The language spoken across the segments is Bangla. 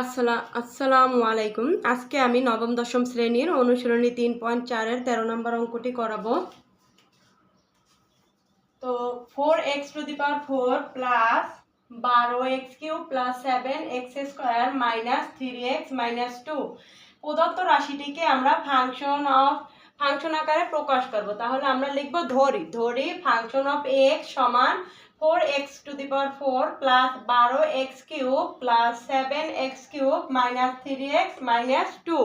আসসালাম আসসালামু আলাইকুম। আজকে আমি নবম, দশম শ্রেণির অনুশীলনী তিন পয়েন্ট চারের তেরো নম্বর অঙ্কটি করাবো। তো four x to the power four plus বারো x cube plus seven x square minus three x minus two প্রদত্ত রাশিটিকে আমরা ফাংশন অফ ফাংশন আকারে প্রকাশ করব। তাহলে আমরা লিখব ধরি। ধরি ফাংশন অফ এক্স সমান four x to the power four plus বারো x cube plus seven x cube minus three x minus two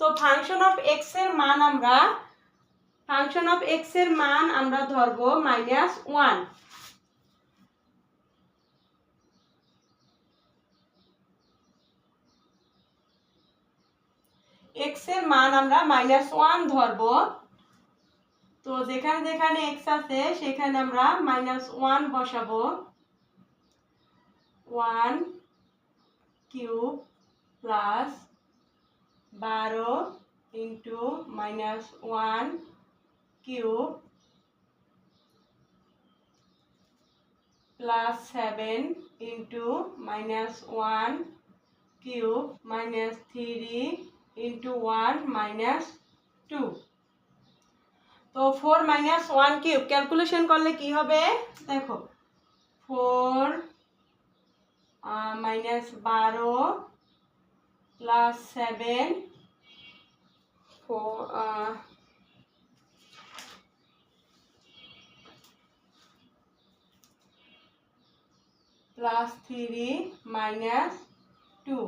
তো ফাংশন অফ এক্সের মান আমরা ফাংশন অফ এক্সের মান আমরা ধরবো মাইনাস ওয়ান এক্সের মান আমরা মাইনাস ওয়ান ধরবো। তো যেখানে যেখানে এক্স আছে, সেখানে আমরা মাইনাস ওয়ান বসাবো। ওয়ান কিউব প্লাস বারো into minus one cube plus seven into minus one cube minus three into one minus two তো four minus one cube calculation করলে কি হবে? দেখো ফোর মাইনাস বারো plus seven four plus three minus two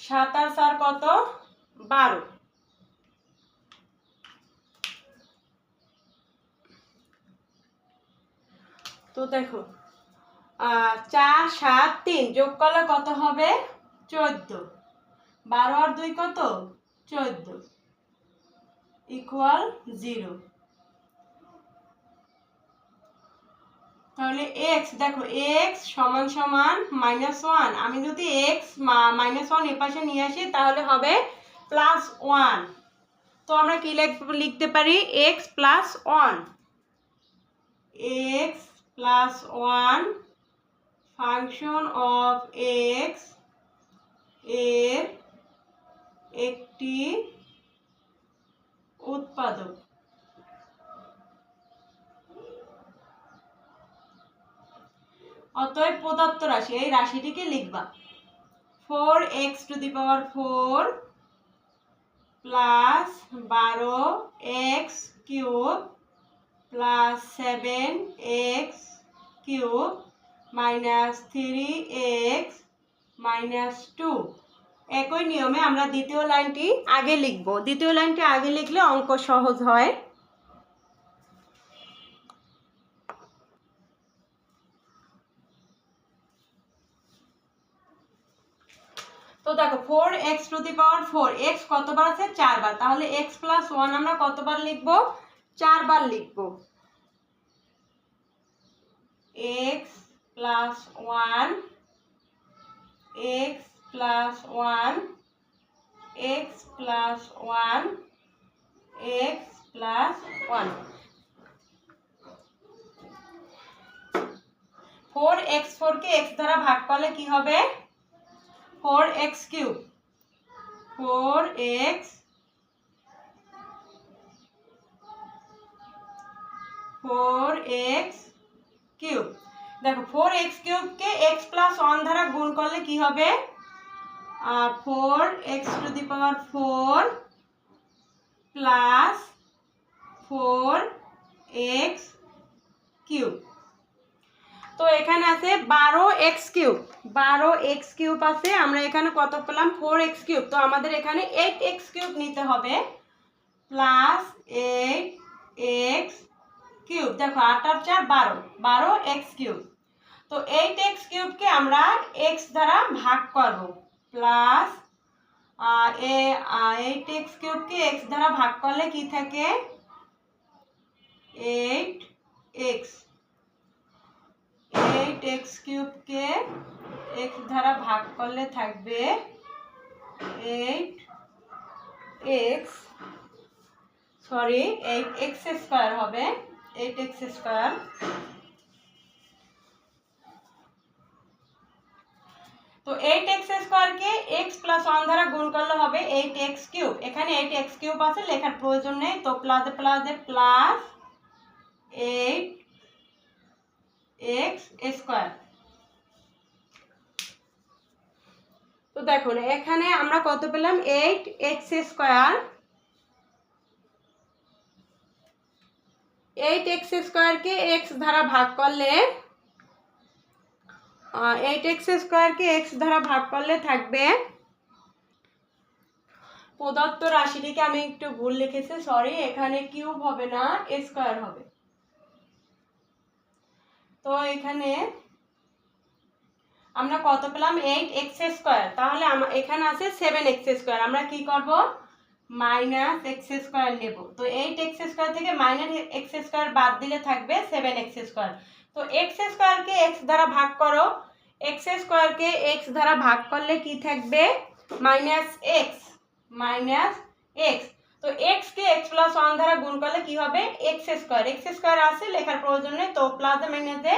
সাত আর কত? বারো। তো দেখো চার, সাত, তিন, যোগ করলে কত হবে? চোদ্দ। বারো আর দুই কত? চোদ্দ। ইকুয়াল জিরো তাহলে এক্স দেখো এক্স সমান সমান মাইনাস ওয়ান আমি যদি এক্স মাইনাস ওয়ান এ পাশে নিয়ে আসি, তাহলে হবে প্লাস ওয়ান তো আমরা কি লিখ- লিখতে পারি? X plus one x plus one function of এক্সের একটি উৎপাদক। অতএব প্রদত্ত রাশি, এই রাশিটিকে লিখবা। Four x to the power four plus বারো x cube plus seven x cube minus three x minus two. একই নিয়মে আমরা দ্বিতীয় লাইনটি আগে লিখব। দ্বিতীয় লাইনটি আগে লিখলে অঙ্ক সহজ হয়। দেখো four x to the power four x কতবার আছে? চারবার। তাহলে এক্স প্লাস ওয়ান আমরা কতবার লিখব? চারবার লিখব। X plus one x plus one x plus one x plus one four x ফোরকে এক্স দ্বারা ভাগ করলে কি হবে? Four x cube. Four x four x cube. দেখো, ফোর এক্স কিউবকে এক্স প্লাস ওয়ান দ্বারা গুণ করলে কি হবে? Four x to the power four plus four x cube. তো এখানে আছে বারো এক্স কিউব। বারো এক্স কিউব আছে, আমরা এখানে কত পেলাম? Four x cube. তো আমাদের এখানে এইট এক্স কিউব নিতে হবে, প্লাস এইট এক্স কিউব। দেখো, আট আর চার, বারো। বারো এক্স কিউব। তো এইট এক্স কিউবকে আমরা এক্স দ্বারা ভাগ করব, প্লাস এইট এক্স কিউবকে এক্স দ্বারা ভাগ করলে কি থাকে? Eight x. এইট এক্স কিউবকে এক্স দ্বারা ভাগ করলে থাকবে eight x, sorry, eight x square হবে, এইট এক্স স্কোয়ার। তো এইট এক্স স্কোয়ারকে এক্স প্লাস ওয়ান দ্বারা গুণ করলে হবে এইট এক্স কিউব। এখানে এইট এক্স কিউব আছে, লেখার প্রয়োজন নেই। তো প্লাসে প্লাসে প্লাস এইট এক্স স্কোয়ার। তো দেখুন, এখানে আমরা কত পেলাম? Eight x square. Eight x স্কোয়ারকে এক্স দ্বারা ভাগ করলে এইট এক্স স্কোয়ারকে এক্স দ্বারা ভাগ করলে থাকবে প্রদত্ত রাশিটিকে আমি একটু ভুল লিখেছি, সরি, এখানে কিউব হবে না, স্কোয়ার হবে। তো এখানে আমরা কত পেলাম? এইট এক্স স্কোয়ার তাহলে এখানে আছে সেভেন এক্স স্কোয়ার আমরা কি করব? মাইনাস এক্স স্কোয়ার নেব। তো এইট এক্স স্কোয়ার থেকে মাইনাস এক্স স্কোয়ার বাদ দিলে থাকবে সেভেন এক্স স্কোয়ার তো এক্স স্কোয়ারকে এক্স দ্বারা ভাগ করো। এক্স স্কোয়ারকে এক্স দ্বারা ভাগ করলে কি থাকবে? মাইনাস এক্স মাইনাস এক্স তো এক্স কে এক্স প্লাস ওয়ান দ্বারা গুণ করলে কি হবে? এক্স স্কোয়ার এক্স স্কোয়ার আছে, লেখার প্রয়োজন নেই, তো প্লাস মাইনাসে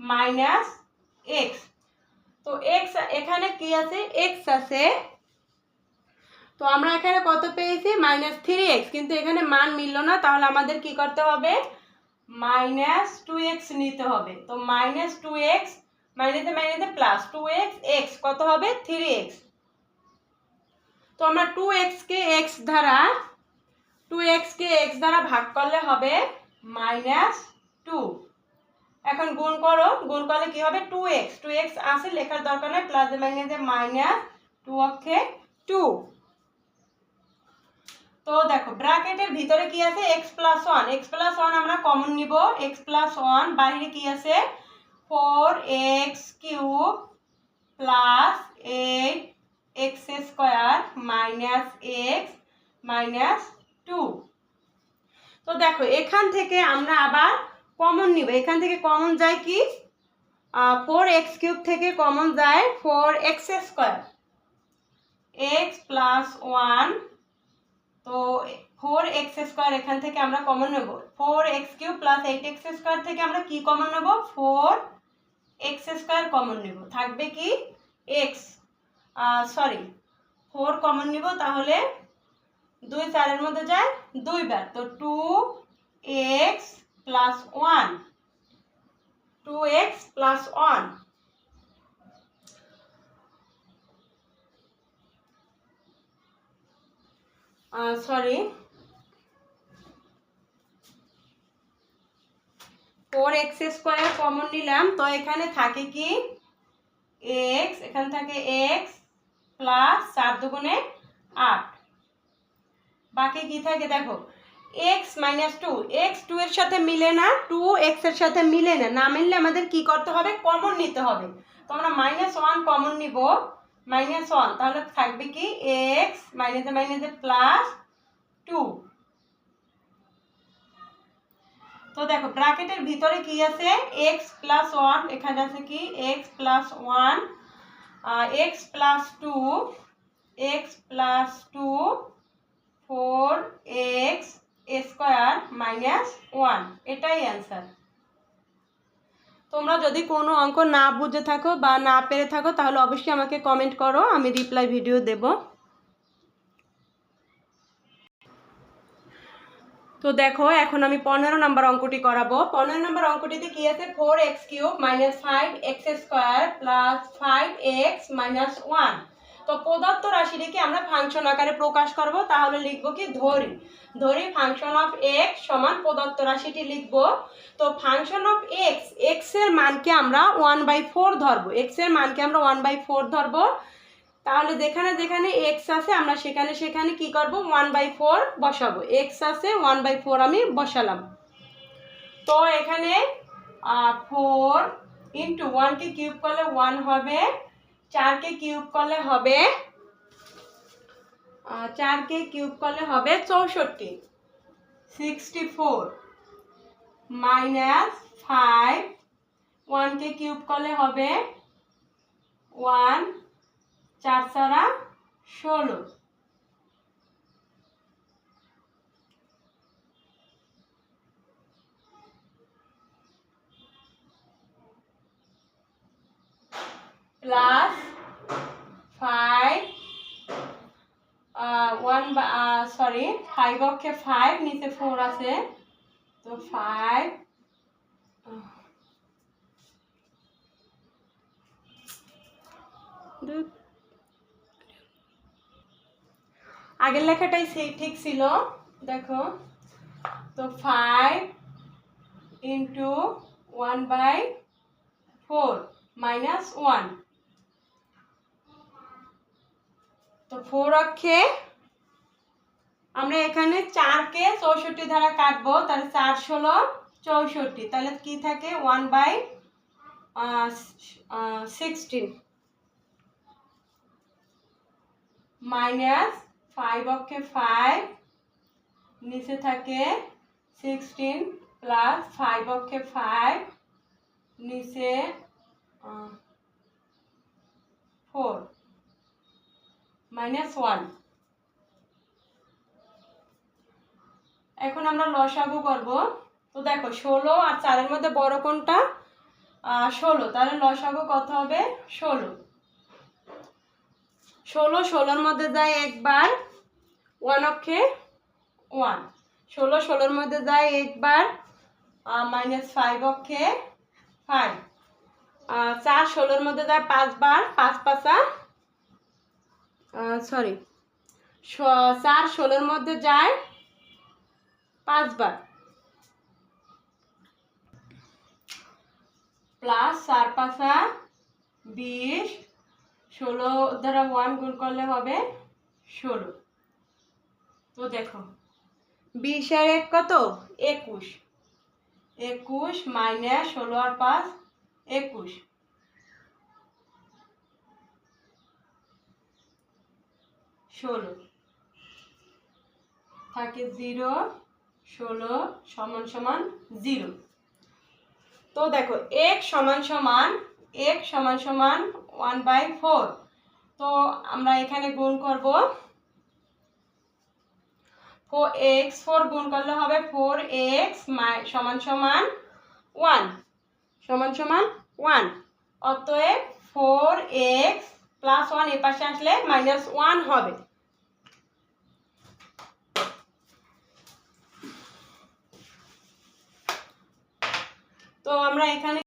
মাইনাস এক্স তো এক্স এখানে কি আছে? এক্স আছে। তো আমরা এখানে কত পেয়েছি? মাইনাস থ্রি এক্স কিন্তু এখানে মান মিললো না, তাহলে আমাদের কি করতে হবে? মাইনাস টু এক্স নিতে হবে। তো মাইনাস টু এক্স মাইনাসে মাইনাসে প্লাস টু এক্স এক্স কত হবে? থ্রি এক্স তো আমরা টু এক্সকে এক্স দ্বারা টু এক্সকে এক্স দ্বারা ভাগ করলে হবে মাইনাস টু এখন গুণ করো, গুণ করলে কি হবে? টু এক্স টু এক্স আছে, লেখার দরকার নেই প্লাস মাইনাসে মাইনাস টু অক্ষে টু তো দেখো ব্র্যাকেটের ভিতরে কি আছে? X plus one x plus one আমরা কমন নিব। এক্স প্লাস ওয়ান বাইরে কি আছে? Four x cube plus eight x square minus x minus two তো দেখো, এখান থেকে আমরা আবার কমন নিব। এখান থেকে কমন যায় কি? ফোর এক্স কিউব থেকে কমন যায় four x square x plus one তো ফোর এক্স স্কোয়ার এখান থেকে আমরা কমন নেব। Four x cube plus eight x square থেকে আমরা কি কমন নেব? ফোর এক্স স্কোয়ার কমন নেব। থাকবে কি? এক্স সরি ফোর কমন নিব। তাহলে দুই চারের মধ্যে যায় দুইবার তো two x plus one two x plus one sorry four x square common নিলাম। তো এখানে থাকে কি? এক্স এখানে থাকে এক্স প্লাস চার দুগুণে আট। বাকি কি থাকে দেখো? X minus two x two এর সাথে মিলে না টু এক্সের সাথে মিলে না না মিললে আমাদের কি করতে হবে? কমন নিতে হবে। তো আমরা মাইনাস ওয়ান কমন নিব। মাইনাস ওয়ান তাহলে থাকবে কি? এক্স মাইনাসে মাইনাসে প্লাস টু তো দেখো, ব্র্যাকেটের ভিতরে কি আছে? এক্স প্লাস ওয়ান এখানে আছে কি? X plus one x plus two x plus two four x square minus one. এটাই অ্যান্সার। তোমরা যদি কোনো অঙ্ক না বুঝে থাকো বা না পেরে থাকো, তাহলে অবশ্যই আমাকে কমেন্ট করো, আমি রিপ্লাই ভিডিও দেব। তো দেখো, এখন আমি পনেরো নম্বর অঙ্কটি করাবো। পনেরো নম্বর অঙ্কটিতে কি আছে? Four x cube minus five x square plus five x minus one. তো প্রদত্ত রাশিটিকে আমরা ফাংশন আকারে প্রকাশ করব। তাহলে লিখব কি ধরি। ধরি ফাংশন অফ এক্স সমান প্রদত্ত রাশিটি লিখব। তো ফাংশন অফ এক্স এক্সের মানকে আমরা ওয়ান বাই ফোর ধরবো। এক্সের মানকে আমরা ওয়ান বাই ফোর ধরবো। তাহলে যেখানে যেখানে এক্স আছে, আমরা সেখানে সেখানে কি করব? ওয়ান বাই ফোর বসাবো। এক্স আছে ওয়ান বাই ফোর আমি বসালাম। তো এখানে ফোর ইন্টু ওয়ানকে কিউব করলে ওয়ান হবে। চারকে কিউব করলে হবে চারকে কিউব করলে হবে চৌষট্টি। সিক্সটি ফোর মাইনাস ফাইভ, ওয়ানকে কিউব করলে হবে ওয়ান, চার চারা ষোলো। প্লাস ওয়ান সরি ফাইভ অক্ষে ফাইভ নিচে ফোর আছে। তো ফাইভ আগের লেখাটাই সেই ঠিক ছিল, দেখো। তো five into one by four minus one তো ফোর অক্ষে আমরা এখানে চারকে চৌষট্টি দ্বারা কাটবো, তাহলে চার ষোলো, চৌষট্টি। তাহলে কি থাকে? One by sixteen minus five অক্ষে ফাইভ নিচে থাকে সিক্সটিন প্লাস ফাইভ অক্ষে ফাইভ নিচে ফোর মাইনাস ওয়ান এখন আমরা লসাগু করব। তো দেখো, ষোলো আর চারের মধ্যে বড় কোনটা? ষোলো। তাহলে লসাগু কত হবে? ষোলো। ষোলো, ষোলোর মধ্যে যায় একবার ওয়ান অক্ষে ওয়ান। ষোলো, ষোলোর মধ্যে যায় একবার মাইনাস ফাইভ অক্ষে ফাইভ চার, ষোলোর মধ্যে যায় পাঁচবার, পাঁচ পাঁচা সরি চার, ষোলোর মধ্যে যায় পাঁচবার। প্লাস চার, পাঁচা বিশ, ষোলো দ্বারা ওয়ান গুণ করলে হবে ষোলো। তো দেখো, বিশ আর এক কত? একুশ। একুশ মাইনাস ষোলো আর পাঁচ, একুশ। ষোলো। থাকে জিরো ষোলো সমান সমান জিরো। তো দেখো, এক সমান সমান, এক সমান সমান ওয়ান বাই ফোর তো আমরা এখানে গুণ করব ফোর এক্স ফোর গুণ করলে হবে ফোর এক্স সমান সমান ওয়ান সমান সমান ওয়ান অতএব ফোর এক্স প্লাস ওয়ান এ পাশে আসলে মাইনাস ওয়ান হবে। তো আমরা এখানে